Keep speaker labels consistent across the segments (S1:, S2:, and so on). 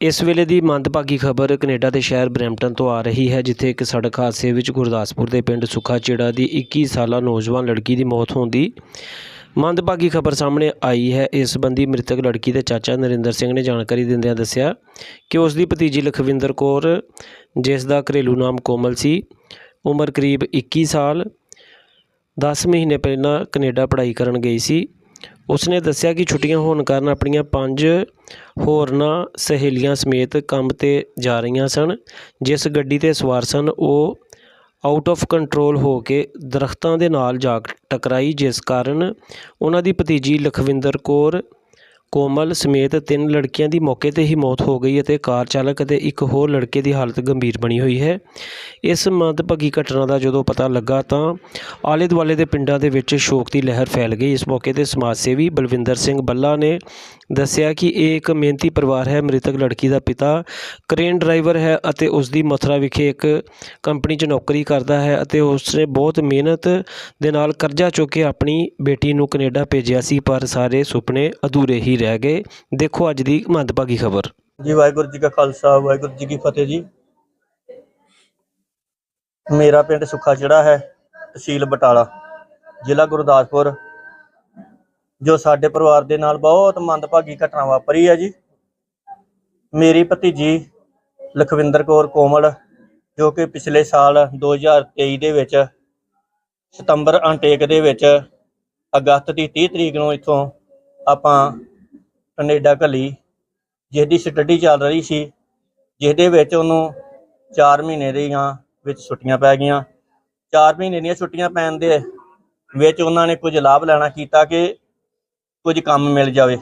S1: ਇਸ ਵੇਲੇ ਦੀ ਮੰਦਭਾਗੀ ਖਬਰ ਕੈਨੇਡਾ ਦੇ ਸ਼ਹਿਰ ਬਰੈਂਪਟਨ ਤੋਂ ਆ ਰਹੀ ਹੈ, ਜਿੱਥੇ ਇੱਕ ਸੜਕ ਹਾਦਸੇ ਵਿੱਚ ਗੁਰਦਾਸਪੁਰ ਦੇ ਪਿੰਡ ਸੁੱਖਾ ਚਿੜਾ ਦੀ 21 ਸਾਲਾ ਨੌਜਵਾਨ ਲੜਕੀ ਦੀ ਮੌਤ ਹੋਣ ਦੀ ਮੰਦਭਾਗੀ ਖਬਰ ਸਾਹਮਣੇ ਆਈ ਹੈ। ਇਸ ਸੰਬੰਧੀ ਮ੍ਰਿਤਕ ਲੜਕੀ ਦੇ ਚਾਚਾ ਨਰਿੰਦਰ ਸਿੰਘ ਨੇ ਜਾਣਕਾਰੀ ਦਿੰਦਿਆਂ ਦੱਸਿਆ ਕਿ ਉਸ ਦੀ ਭਤੀਜੀ ਲਖਵਿੰਦਰ ਕੌਰ, ਜਿਸ ਦਾ ਘਰੇਲੂ ਨਾਮ ਕੋਮਲ ਸੀ, ਉਮਰ ਕਰੀਬ 21 ਸਾਲ 10 ਮਹੀਨੇ ਪਹਿਲਾਂ ਕੈਨੇਡਾ ਪੜ੍ਹਾਈ ਕਰਨ ਗਈ ਸੀ। ਉਸਨੇ ਦੱਸਿਆ ਕਿ ਛੁੱਟੀਆਂ ਹੋਣ ਕਾਰਨ ਆਪਣੀਆਂ ਪੰਜ ਹੋਰਨਾਂ ਸਹੇਲੀਆਂ ਸਮੇਤ ਕੰਮ ਤੇ ਜਾ ਰਹੀਆਂ ਸਨ। ਜਿਸ ਗੱਡੀ ਤੇ ਸਵਾਰ ਸਨ, ਉਹ ਆਊਟ ਆਫ ਕੰਟਰੋਲ ਹੋ ਕੇ ਦਰਖਤਾਂ ਦੇ ਨਾਲ ਜਾ ਟਕਰਾਈ, ਜਿਸ ਕਾਰਨ ਉਹਨਾਂ ਦੀ ਭਤੀਜੀ ਲਖਵਿੰਦਰ ਕੌਰ ਕੋਮਲ ਸਮੇਤ ਤਿੰਨ ਲੜਕੀਆਂ ਦੀ ਮੌਕੇ ਤੇ ਹੀ ਮੌਤ ਹੋ ਗਈ ਅਤੇ ਕਾਰ ਚਾਲਕ ਅਤੇ ਇੱਕ ਹੋਰ ਲੜਕੇ ਦੀ ਹਾਲਤ ਗੰਭੀਰ ਬਣੀ ਹੋਈ ਹੈ। ਇਸ ਮੰਦਭਾਗੀ ਘਟਨਾ ਦਾ ਜਦੋਂ ਪਤਾ ਲੱਗਾ ਤਾਂ ਆਲੇ ਦੁਆਲੇ ਦੇ ਪਿੰਡਾਂ ਦੇ ਵਿੱਚ ਸ਼ੋਕ ਦੀ ਲਹਿਰ ਫੈਲ ਗਈ। ਇਸ ਮੌਕੇ ਤੇ ਸਮਾਜ ਸੇਵੀ ਬਲਵਿੰਦਰ ਸਿੰਘ ਬੱਲਾ ਨੇ ਦੱਸਿਆ ਕਿ ਇਹ ਇੱਕ ਮਿਹਨਤੀ ਪਰਿਵਾਰ ਹੈ। ਮ੍ਰਿਤਕ ਲੜਕੀ ਦਾ ਪਿਤਾ ਕ੍ਰੇਨ ਡਰਾਈਵਰ ਹੈ ਅਤੇ ਉਸ ਦੀ ਮਥੁਰਾ ਵਿਖੇ ਇੱਕ ਕੰਪਨੀ 'ਚ ਨੌਕਰੀ ਕਰਦਾ ਹੈ ਅਤੇ ਉਸ ਨੇ ਬਹੁਤ ਮਿਹਨਤ ਦੇ ਨਾਲ ਕਰਜ਼ਾ ਚੁੱਕ ਕੇ ਆਪਣੀ ਬੇਟੀ ਨੂੰ ਕੈਨੇਡਾ ਭੇਜਿਆ ਸੀ, ਪਰ ਸਾਰੇ ਸੁਪਨੇ ਅਧੂਰੇ ਹੀ ਰਹਿ ਗਏ। ਦੇਖੋ ਅੱਜ ਦੀ ਮੰਦਭਾਗੀ ਖਬਰ।
S2: ਜੀ, ਵਾਹਿਗੁਰੂ ਜੀ ਕਾ ਖਾਲਸਾ, ਵਾਹਿਗੁਰੂ ਜੀ ਕੀ ਫਤਿਹ ਜੀ। ਮੇਰਾ ਪਿੰਡ ਸੁੱਖਾ ਜਿਹੜਾ ਹੈ, ਤਹਿਸੀਲ ਬਟਾਲਾ, ਜ਼ਿਲ੍ਹਾ ਗੁਰਦਾਸਪੁਰ, ਜੋ ਸਾਡੇ ਪਰਿਵਾਰ ਦੇ ਨਾਲ ਬਹੁਤ ਮੰਦਭਾਗੀ ਘਟਨਾ ਵਾਪਰੀ ਹੈ ਜੀ। ਮੇਰੀ ਭਤੀਜੀ ਲਖਵਿੰਦਰ ਕੌਰ ਕੋਮਲ, ਜੋ ਕਿ ਪਿਛਲੇ ਸਾਲ 2023 ਦੇ ਵਿੱਚ ਸਤੰਬਰ ਅੰਟੇਕ ਦੇ ਵਿੱਚ ਅਗਸਤ ਦੀ 30 ਤਰੀਕ ਨੂੰ ਇੱਥੋਂ ਆਪਾਂ ਕੈਨੇਡਾ ਘੱਲੀ, ਜਿਹਦੀ ਸਟੱਡੀ ਚੱਲ ਰਹੀ ਸੀ, ਜਿਹਦੇ ਵਿੱਚ ਉਹਨੂੰ 4 ਮਹੀਨੇ ਦੀਆਂ ਵਿੱਚ ਛੁੱਟੀਆਂ ਪੈ ਗਈਆਂ। 4 ਮਹੀਨੇ ਦੀਆਂ ਛੁੱਟੀਆਂ ਪੈਣ ਦੇ ਵਿੱਚ ਉਹਨਾਂ ਨੇ ਕੁਝ ਲਾਭ ਲੈਣਾ ਕੀਤਾ ਕਿ ਕੁਝ ਕੰਮ ਮਿਲ ਜਾਵੇ।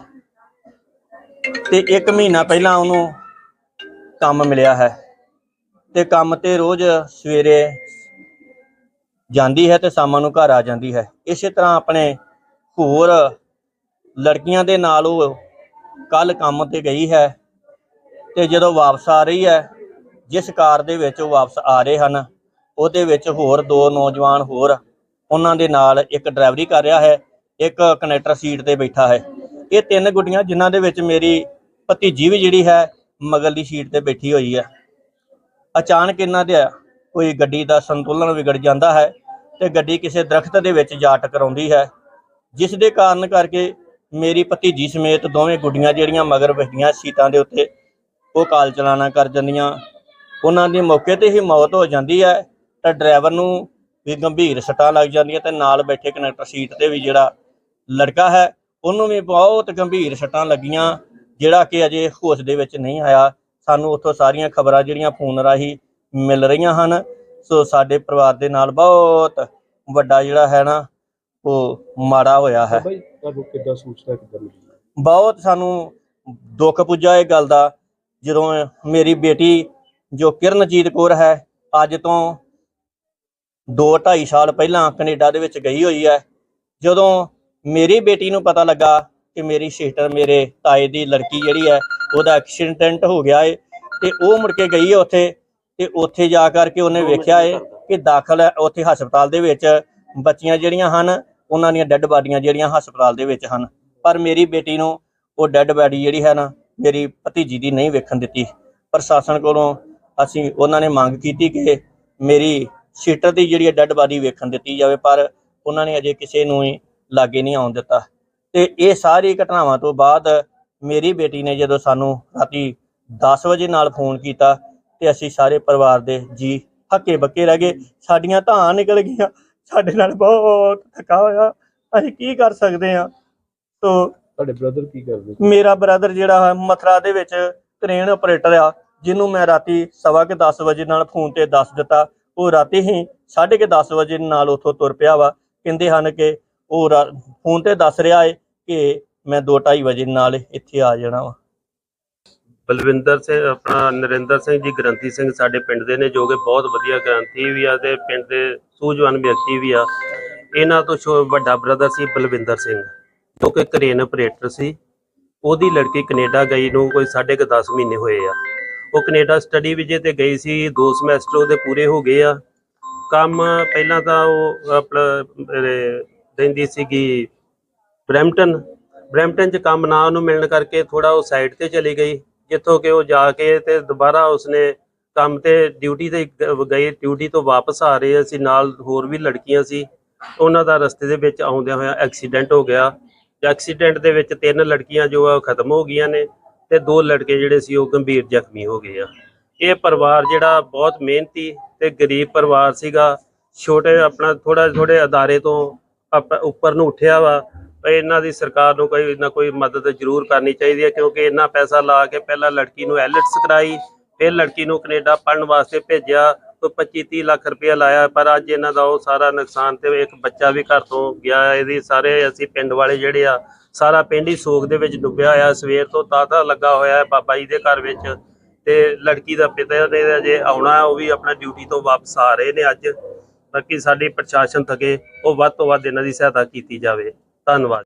S2: ਤੇ 1 ਮਹੀਨਾ ਪਹਿਲਾਂ ਉਹਨੂੰ ਕੰਮ ਮਿਲਿਆ ਹੈ। ਤੇ ਕੰਮ ਤੇ ਰੋਜ਼ ਸਵੇਰੇ ਜਾਂਦੀ ਹੈ ਤੇ ਸ਼ਾਮਾਂ ਨੂੰ ਘਰ ਆ ਜਾਂਦੀ ਹੈ। ਇਸੇ ਤਰ੍ਹਾਂ ਆਪਣੇ ਹੋਰ ਲੜਕੀਆਂ ਦੇ ਨਾਲ ਉਹ ਕੱਲ ਕੰਮ ਤੇ ਗਈ ਹੈ ਤੇ ਜਦੋਂ ਵਾਪਸ ਆ ਰਹੀ ਹੈ, ਜਿਸ ਕਾਰ ਦੇ ਵਿੱਚ ਉਹ ਵਾਪਸ ਆ ਰਹੇ ਹਨ, ਉਹਦੇ ਵਿੱਚ ਹੋਰ ਦੋ ਨੌਜਵਾਨ ਹੋਰ ਉਹਨਾਂ ਦੇ ਨਾਲ ਇੱਕ ਡਰਾਈਵਰੀ ਕਰ ਰਿਹਾ ਹੈ, ਇੱਕ ਕਨੈਕਟਰ ਸੀਟ ਤੇ ਬੈਠਾ ਹੈ। ਇਹ ਤਿੰਨ ਗੁੱਡੀਆਂ ਜਿਨ੍ਹਾਂ ਦੇ ਵਿੱਚ ਮੇਰੀ ਭਤੀਜੀ ਵੀ ਜਿਹੜੀ ਹੈ ਮਗਰਲੀ ਸੀਟ ਤੇ ਬੈਠੀ ਹੋਈ ਹੈ। ਅਚਾਨਕ ਇਹਨਾਂ ਦੇ ਕੋਈ ਗੱਡੀ ਦਾ ਸੰਤੁਲਨ ਵਿਗੜ ਜਾਂਦਾ ਹੈ ਤੇ ਗੱਡੀ ਕਿਸੇ ਦਰਖਤ ਦੇ ਵਿੱਚ ਜਾ ਟਕਰਾਉਂਦੀ ਹੈ, ਜਿਸ ਦੇ ਕਾਰਨ ਕਰਕੇ ਮੇਰੀ ਭਤੀਜੀ ਸਮੇਤ ਦੋਵੇਂ ਗੁੱਡੀਆਂ ਜਿਹੜੀਆਂ ਮਗਰ ਬੈਠੀਆਂ ਸੀਟਾਂ ਦੇ ਉੱਤੇ, ਉਹ ਕਾਲ ਚਲਾਣਾ ਕਰ ਜਾਂਦੀਆਂ। ਉਹਨਾਂ ਦੀ ਮੌਕੇ ਤੇ ਹੀ ਮੌਤ ਹੋ ਜਾਂਦੀ ਹੈ, ਤਾਂ ਡਰਾਈਵਰ ਨੂੰ ਵੀ ਗੰਭੀਰ ਸੱਟਾਂ ਲੱਗ ਜਾਂਦੀਆਂ ਤੇ ਨਾਲ ਬੈਠੇ ਕਨੈਕਟਰ ਸੀਟ ਤੇ ਵੀ ਜਿਹੜਾ ਲੜਕਾ ਹੈ, ਉਹਨੂੰ ਵੀ ਬਹੁਤ ਗੰਭੀਰ ਸੱਟਾਂ ਲੱਗੀਆਂ, ਜਿਹੜਾ ਕਿ ਅਜੇ ਹੋਸ਼ ਦੇ ਵਿੱਚ ਨਹੀਂ ਆਇਆ। ਸਾਨੂੰ ਉੱਥੋਂ ਸਾਰੀਆਂ ਖਬਰਾਂ ਜਿਹੜੀਆਂ ਫੋਨ ਰਾਹੀਂ ਮਿਲ ਰਹੀਆਂ ਹਨ। ਸੋ ਸਾਡੇ ਪਰਿਵਾਰ ਦੇ ਨਾਲ ਬਹੁਤ ਵੱਡਾ ਜਿਹੜਾ ਹੈ ਨਾ, ਉਹ ਮਾੜਾ ਹੋਇਆ ਹੈ।
S3: ਤੁਹਾਨੂੰ ਕਿੱਦਾਂ ਸੂਚਨਾ ਕਿੱਦਾਂ ਮਿਲੀ
S2: ਬਹੁਤ ਸਾਨੂੰ ਦੁੱਖ ਪੁੱਜਾ ਇਹ ਗੱਲ ਦਾ, ਜਦੋਂ ਮੇਰੀ ਬੇਟੀ, ਜੋ ਕਿਰਨਜੀਤ ਕੌਰ ਹੈ, ਅੱਜ ਤੋਂ 2.5 ਸਾਲ ਪਹਿਲਾਂ ਕੈਨੇਡਾ ਦੇ ਵਿੱਚ ਗਈ ਹੋਈ ਹੈ। ਜਦੋਂ ਮੇਰੀ ਬੇਟੀ ਨੂੰ ਪਤਾ ਲੱਗਾ ਕਿ ਮੇਰੀ ਸਿਸਟਰ ਮੇਰੇ ਤਾਏ ਦੀ ਲੜਕੀ ਜਿਹੜੀ ਹੈ, ਉਹਦਾ ਐਕਸੀਡੈਂਟ ਹੋ ਗਿਆ ਏ, ਤੇ ਉਹ ਮੁੜ ਕੇ ਗਈ ਹੈ ਉੱਥੇ, ਤੇ ਉੱਥੇ ਜਾ ਕਰਕੇ ਉਹਨੇ ਵੇਖਿਆ ਏ ਕਿ ਦਾਖਲ ਹੈ ਉੱਥੇ ਹਸਪਤਾਲ ਦੇ ਵਿੱਚ ਬੱਚੀਆਂ ਜਿਹੜੀਆਂ ਹਨ ਉਹਨਾਂ ਦੀਆਂ ਡੈੱਡ ਬਾਡੀਆਂ ਜਿਹੜੀਆਂ ਹਸਪਤਾਲ ਦੇ ਵਿੱਚ ਹਨ। ਪਰ ਮੇਰੀ ਬੇਟੀ ਨੂੰ ਉਹ ਡੈੱਡ ਬਾਡੀ ਜਿਹੜੀ ਹੈ ਨਾ, ਮੇਰੀ ਭਤੀਜੀ ਦੀ ਨਹੀਂ ਵੇਖਣ ਦਿੱਤੀ। ਪ੍ਰਸ਼ਾਸਨ ਕੋਲੋਂ ਅਸੀਂ ਉਹਨਾਂ ਨੇ ਮੰਗ ਕੀਤੀ ਕਿ ਮੇਰੀ ਸੀਟਰ ਦੀ ਜਿਹੜੀ ਡੈੱਡ ਬਾਡੀ ਵੇਖਣ ਦਿੱਤੀ ਜਾਵੇ, ਪਰ ਉਹਨਾਂ ਨੇ ਅਜੇ ਕਿਸੇ ਨੂੰ ਹੀ ਲਾਗੇ ਨਹੀਂ ਆਉਣ ਦਿੱਤਾ। ਤੇ ਇਹ ਸਾਰੀ ਘਟਨਾਵਾਂ ਤੋਂ ਬਾਅਦ ਮੇਰੀ ਬੇਟੀ ਨੇ ਜਦੋਂ ਸਾਨੂੰ ਰਾਤੀ 10 ਵਜੇ ਨਾਲ ਫੋਨ ਕੀਤਾ ਤੇ ਅਸੀਂ ਸਾਰੇ ਪਰਿਵਾਰ ਦੇ ਜੀ ਹੱਕੇ ਬੱਕੇ ਰਹਿ ਗਏ। ਸਾਡੀਆਂ ਧਾਂ ਨਿਕਲ ਗਈਆਂ। ਸਾਡੇ ਨਾਲ ਬਹੁਤ ਥਕਾ ਹੋਇਆ। ਅਸੀਂ ਕੀ ਕਰ ਸਕਦੇ ਹਾਂ? ਸੋ
S3: ਤੁਹਾਡੇ ਬ੍ਰਦਰ ਕੀ ਕਰਦੇ?
S2: ਮੇਰਾ ਬ੍ਰਦਰ ਜਿਹੜਾ ਹੈ ਮਥਰਾ ਦੇ ਵਿੱਚ ਕ੍ਰੇਨ ਆਪਰੇਟਰ ਆ ਜਿਹਨੂੰ ਮੈਂ ਰਾਤੀ ਸਵਾ ਕੇ 10 ਵਜੇ ਨਾਲ ਫੋਨ ਤੇ ਦੱਸ ਦਿੱਤਾ। ਉਹ ਰਾਤੀ ਹੀ 10:30 ਵਜੇ ਨਾਲ ਉੱਥੋਂ ਤੁਰ ਪਿਆ ਵਾ। ਕਹਿੰਦੇ ਹਨ ਕਿ ਉਹ ਫੋਨ ਤੇ ਦੱਸ ਰਿਹਾ ਏ ਕਿ ਮੈਂ 2:30 ਵਜੇ ਨਾਲ ਇੱਥੇ ਆ ਜਾਣਾ ਵਾ।
S4: ਬਲਵਿੰਦਰ ਸਿੰਘ ਆਪਣਾ ਨਰਿੰਦਰ ਸਿੰਘ ਜੀ ਗ੍ਰੰਥੀ ਸਿੰਘ ਸਾਡੇ ਪਿੰਡ ਦੇ ਨੇ ਜੋ ਕਿ ਬਹੁਤ ਵਧੀਆ ਗ੍ਰੰਥੀ ਵੀ ਆ ਤੇ ਪਿੰਡ ਦੇ ਸੂਝਵਾਨ ਵਿਅਕਤੀ ਵੀ ਆ। ਇਹਨਾਂ ਤੋਂ ਛੋ- ਵੱਡਾ ਬ੍ਰਦਰ ਸੀ ਬਲਵਿੰਦਰ ਸਿੰਘ ਜੋ ਕਿ ਕਰੇਨ ਆਪਰੇਟਰ ਸੀ। ਉਹਦੀ ਲੜਕੀ ਕੈਨੇਡਾ ਗਈ ਨੂੰ ਕੋਈ 10.5 ਮਹੀਨੇ ਹੋਏ ਆ। ਉਹ ਕੈਨੇਡਾ ਸਟੱਡੀ ਵੀਜ਼ੇ ਤੇ ਗਈ ਸੀ ਦੋ ਸਮੈਸਟਰ ਉਹਦੇ ਪੂਰੇ ਹੋ ਗਏ ਆ। ਕੰਮ ਪਹਿਲਾਂ ਤਾਂ ਉਹ ਆਪਣਾ ਅਹ, ਰਹਿੰਦੀ ਸੀਗੀ ਬਰੈਂਪਟਨ। ਬਰੈਂਪਟਨ 'ਚ ਕੰਮ ਨਾ ਉਹਨੂੰ ਮਿਲਣ ਕਰਕੇ ਥੋੜਾ ਉਹ ਸਾਈਡ ਤੇ ਚਲੀ ਗਈ। ਜਿੱਥੋਂ ਕਿ ਉਹ ਜਾ ਕੇ ਤੇ ਦੁਬਾਰਾ ਉਸਨੇ ਕੰਮ ਤੇ ਡਿਊਟੀ ਤੇ ਗ- ਗਏ ਡਿਊਟੀ ਤੋਂ ਵਾਪਸ ਆ ਰਹੇ ਸੀ, ਨਾਲ ਹੋਰ ਵੀ ਲੜਕੀਆਂ ਸੀ। ਉਹਨਾਂ ਦਾ ਰਸਤੇ ਦੇ ਵਿੱਚ ਆਉਂਦਿਆਂ ਹੋਇਆ ਐਕਸੀਡੈਂਟ ਹੋ ਗਿਆ। ਐਕਸੀਡੈਂਟ ਦੇ ਵਿੱਚ ਤਿੰਨ ਲੜਕੀਆਂ ਜੋ ਆ ਉਹ ਖਤਮ ਹੋ ਗਈਆਂ ਨੇ ਤੇ ਦੋ ਲੜਕੇ ਜਿਹੜੇ ਸੀ ਉਹ ਗੰਭੀਰ ਜ਼ਖਮੀ ਹੋ ਗਏ ਆ। ਇਹ ਪਰਿਵਾਰ ਜਿਹੜਾ ਬਹੁਤ ਮਿਹਨਤੀ ਤੇ ਗਰੀਬ ਪਰਿਵਾਰ ਸੀਗਾ। ਛੋਟੇ ਆਪਣਾ ਥੋੜਾ ਥੋੜੇ ਅਦਾਰੇ ਤੋਂ ਆਪ- ਉੱਪਰ ਨੂੰ ਉੱਠਿਆ ਵਾ। ਇਹਨਾਂ ਦੀ ਸਰਕਾਰ ਨੂੰ ਕੋਈ ਨਾ ਕੋਈ ਮਦਦ ਜ਼ਰੂਰ ਕਰਨੀ ਚਾਹੀਦੀ ਹੈ, ਕਿਉਂਕਿ ਇੰਨਾ ਪੈਸਾ ਲਾ ਕੇ ਪਹਿਲਾਂ ਲੜਕੀ ਨੂੰ ਐਲਿਟਸ ਕਰਾਈ, ਫਿਰ ਲੜਕੀ ਨੂੰ ਕੈਨੇਡਾ ਪੜਨ ਵਾਸਤੇ ਭੇਜਿਆ, ਕੋਈ 25 30 ਲੱਖ ਰੁਪਇਆ ਲਾਇਆ, ਪਰ ਅੱਜ ਇਹਨਾਂ ਦਾ ਉਹ ਸਾਰਾ ਨੁਕਸਾਨ ਤੇ ਇੱਕ ਬੱਚਾ ਵੀ ਘਰ ਤੋਂ ਗਿਆ, ਇਹਦੀ ਸਾਰੇ ਅਸੀਂ ਪਿੰਡ ਵਾਲੇ ਜਿਹੜੇ ਆ, ਸਾਰਾ ਪਿੰਡ ਹੀ ਸੋਗ ਦੇ ਵਿੱਚ ਡੁੱਬਿਆ ਹੋਇਆ, ਸਵੇਰ ਤੋਂ ਤਾਤਾ ਲੱਗਾ ਹੋਇਆ ਹੈ ਬਾਬਾ ਜੀ ਦੇ ਘਰ ਵਿੱਚ, ਤੇ ਲੜਕੀ ਦਾ ਪਿਤਾ ਨੇ ਅਜੇ ਆਉਣਾ, ਉਹ ਵੀ ਆਪਣਾ ਡਿਊਟੀ ਤੋਂ ਵਾਪਸ ਆ ਰਹੇ ਨੇ ਅੱਜ, ਬਾਕੀ ਸਾਡੀ ਪ੍ਰਸ਼ਾਸਨ ਥਕੇ, ਉਹ ਵੱਧ ਤੋਂ ਵੱਧ ਇਹਨਾਂ ਦੀ ਸਹਾਇਤਾ ਕੀਤੀ ਜਾਵੇ। ਧੰਨਵਾਦ।